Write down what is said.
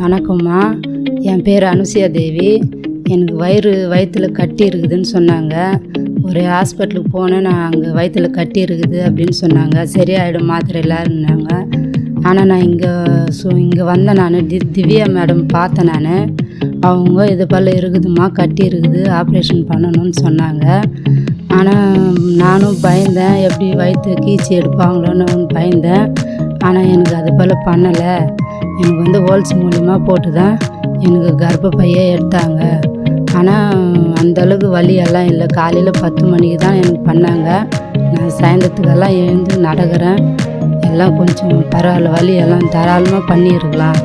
வணக்கம்மா. என் பேர் அனுசியா தேவி. எனக்கு வயிறு வயிற்றில் கட்டி இருக்குதுன்னு சொன்னாங்க. ஒரு ஹாஸ்பிட்டலுக்கு போனேன் நான் அங்கே வயிற்றில் கட்டி இருக்குது அப்படின்னு சொன்னாங்க. சரியாயிடும் மாத்திரை இல்லைன்னாங்க ஆனால் நான் இங்கே ஸோ இங்கே வந்தேன் நான் தி திவ்யா மேடம் பார்த்தேன் நான். அவங்க இது போல் இருக்குதும்மா கட்டி இருக்குது ஆப்ரேஷன் பண்ணணும்னு சொன்னாங்க. ஆனால் நானும் பயந்தேன் எப்படி வயிற்று கீச்சி எடுப்பாங்களோன்னு பயந்தேன். ஆனால் எனக்கு அது போல் பண்ணலை. எனக்கு வந்து ஹோல்ஸ் மூலிமா போட்டு தான் எனக்கு கர்ப்பப்பையே எடுத்தாங்க. ஆனால் அந்த அளவுக்கு இல்லை. காலையில் பத்து மணிக்கு தான் எனக்கு பண்ணாங்க. நான் சாயந்தரத்துக்கெல்லாம் எழுந்து நடக்கிறேன். எல்லாம் கொஞ்சம் பரவாயில்ல வலி எல்லாம் தாராளமாக பண்ணியிருக்கலாம்